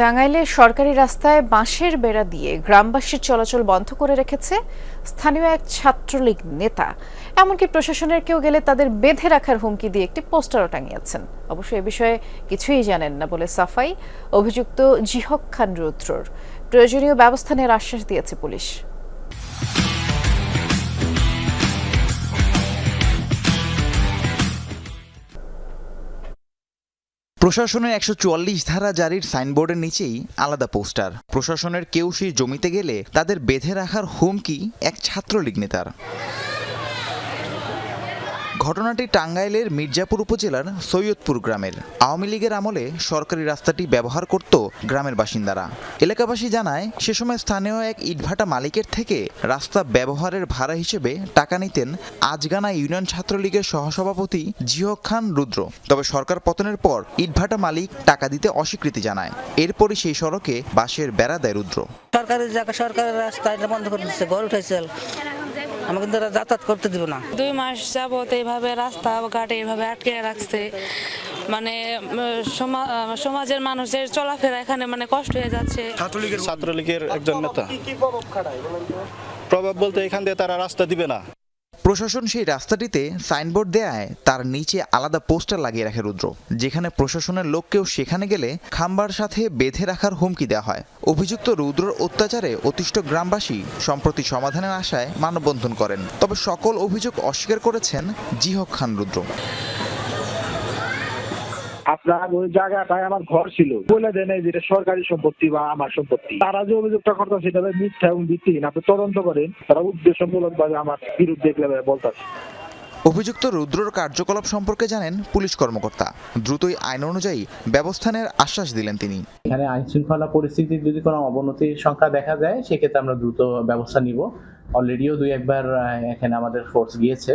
টাঙ্গাইলে সরকারি রাস্তায় বাঁশের বেড়া দিয়ে গ্রামবাসীর চলাচল বন্ধ করে রেখেছে স্থানীয় এক ছাত্রলীগ নেতা। এমনকি প্রশাসনের কেউ গেলে তাদের বেঁধে রাখার হুমকি দিয়ে একটি পোস্টারও টাঙিয়েছেন। অবশ্য এ বিষয়ে কিছুই জানেন না বলে সাফাই অভিযুক্ত জিহক খান রুদ্রর। প্রয়োজনীয় ব্যবস্থা নেওয়ার আশ্বাস দিয়েছে পুলিশ। প্রশাসনের একশো চুয়াল্লিশ ধারা জারির সাইনবোর্ডের নিচেই আলাদা পোস্টার। প্রশাসনের কেউ সেই জমিতে গেলে তাদের বেঁধে রাখার হুমকি এক ছাত্রলীগ নেতার। ঘটনাটি টাঙ্গাইলের মির্জাপুর উপজেলার সৈয়দপুর গ্রামের। আওয়ামী লীগের আমলে সরকারি রাস্তাটি ব্যবহার করত গ্রামের বাসিন্দারা। এলাকাবাসী জানায়, সে সময় স্থানীয় এক ইটভাটা মালিকের থেকে রাস্তা ব্যবহারের ভাড়া হিসেবে টাকা নিতেন আজগানা ইউনিয়ন ছাত্রলীগের সহসভাপতি জিহক খান রুদ্র। তবে সরকার পতনের পর ইটভাটা মালিক টাকা দিতে অস্বীকৃতি জানায়। এরপরই সেই সড়কে বাসের বেড়া দেয় রুদ্র। সরকারের জায়গা সরকারের রাস্তা বন্ধ করে দিচ্ছে, ঘর উঠেছে আমাকে তারা যাতায়াত করতে দিব না। দুই মাস যাবত এইভাবে রাস্তা ঘাটে এইভাবে আটকে রাখছে। মানে সমা- সমাজের মানুষের চলাফেরা এখানে মানে কষ্ট হয়ে যাচ্ছে। ছাত্রলীগের ছাত্রলীগের একজন নেতা। প্রভাব বলতে এখান দিয়ে তারা রাস্তা দিবে না। প্রশাসন সেই রাস্তাটিতে সাইনবোর্ড দেয়ায় তার নিচে আলাদা পোস্টার লাগিয়ে রাখে রুদ্র, যেখানে প্রশাসনের লোককেও সেখানে গেলে খাম্বার সাথে বেঁধে রাখার হুমকি দেওয়া হয়। অভিযুক্ত রুদ্রর অত্যাচারে অতিষ্ঠ গ্রামবাসী সম্প্রতি সমাধানের আশায় মানববন্ধন করেন। তবে সকল অভিযোগ অস্বীকার করেছেন জিহক খান রুদ্র। আপনার ওই জায়গাটায় আমার ঘর ছিল। বলে দেন এই যেটা সরকারি সম্পত্তি বা আমার সম্পত্তি। তারা যে অভিযোগটা করতেছে সেটা মিথ্যা এবং ভিত্তিহীন। আপনি তদন্ত করেন তারা উদ্দেশ্যমূলক ভাবে আমার বিরুদ্ধে বলতেছে। অভিযুক্ত রুদ্রর কার্যকলাপ সম্পর্কে জানেন পুলিশ কর্মকর্তা। দ্রুতই আইন অনুযায়ী ব্যবস্থা নেওয়ার আশ্বাস দিলেন তিনি। এখানে আইন শৃঙ্খলা পরিস্থিতির যদি কোনো অবনতির সংখ্যা দেখা যায় সেক্ষেত্রে আমরা দ্রুত ব্যবস্থা নিব। অলরেডিও দুই একবার এখানে আমাদের ফোর্স গিয়েছে।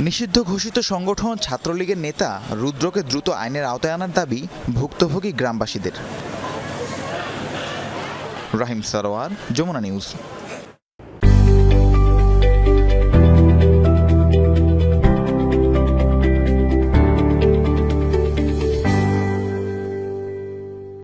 নিষিদ্ধ ঘোষিত সংগঠন ছাত্রলীগের নেতা রুদ্রকে দ্রুত আইনের আওতায় আনার দাবি ভুক্তভোগী গ্রামবাসীদের। রাহিম সরোয়ার, যমুনা নিউজ।